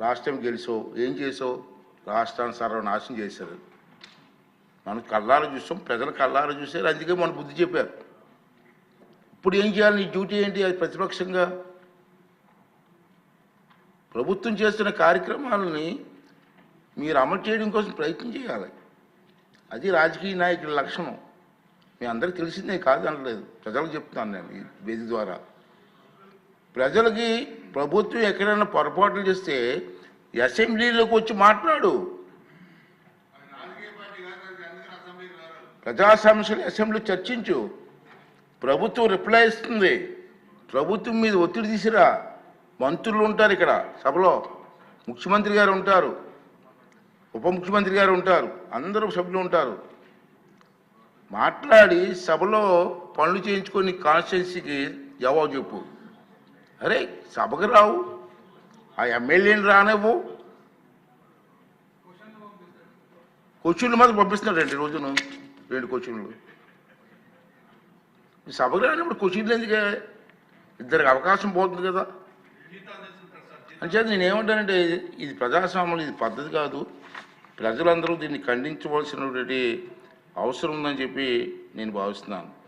రాష్ట్రం గెలిచో గెలిచావు ఏం చేసావు రాష్ట్రాన్ని సర్వనాశనం చేశారు. మనం కళ్ళారా చూసాం ప్రజలు కళ్ళారా చూశారు అందుకే మన బుద్ధి చెప్పారు. ఇప్పుడు ఏం చేయాలి నీ డ్యూటీ ఏంటి అది ప్రతిపక్షంగా? ప్రభుత్వం చేస్తున్న కార్యక్రమాలని మీరు అమలు చేయడం కోసం ప్రయత్నం చేయాలి. అది రాజకీయ నాయకుల లక్షణం. మీ అందరికీ తెలిసిందే కాదు అనలేదు. ప్రజలకు చెప్తున్నాను నేను ఈ వేది ద్వారా. ప్రజలకి ప్రభుత్వం ఎక్కడైనా పొరపాట్లు చేస్తే అసెంబ్లీలోకి వచ్చి మాట్లాడు. ప్రజా సమస్యలు అసెంబ్లీ చర్చించు. ప్రభుత్వం రిప్లై ఇస్తుంది. ప్రభుత్వం మీద ఒత్తిడి తీసిరా. మంత్రులు ఉంటారు ఇక్కడ సభలో. ముఖ్యమంత్రి గారు ఉంటారు. ఉప ముఖ్యమంత్రి గారు ఉంటారు. అందరూ సభ్యులు ఉంటారు. మాట్లాడి సభలో పనులు చేయించుకొని కాన్స్టిట్యున్సీకి జవాబు చెప్పు. అరే సభకు రావు. ఆ ఎమ్మెల్యేని రానివ్వు. క్వశ్చన్లు మాత్రం పంపిస్తున్నాడండి రోజును. రెండు క్వశ్చన్లు సభకు రానిప్పుడు క్వశ్చన్లు ఎందుకే? ఇద్దరికి అవకాశం పోతుంది కదా. అంచేత నేను ఏమంటానంటే ఇది ప్రజాస్వామ్యం ఇది పద్ధతి కాదు. ప్రజలందరూ దీన్ని ఖండించవలసినటువంటి అవసరం ఉందని చెప్పి నేను భావిస్తున్నాను.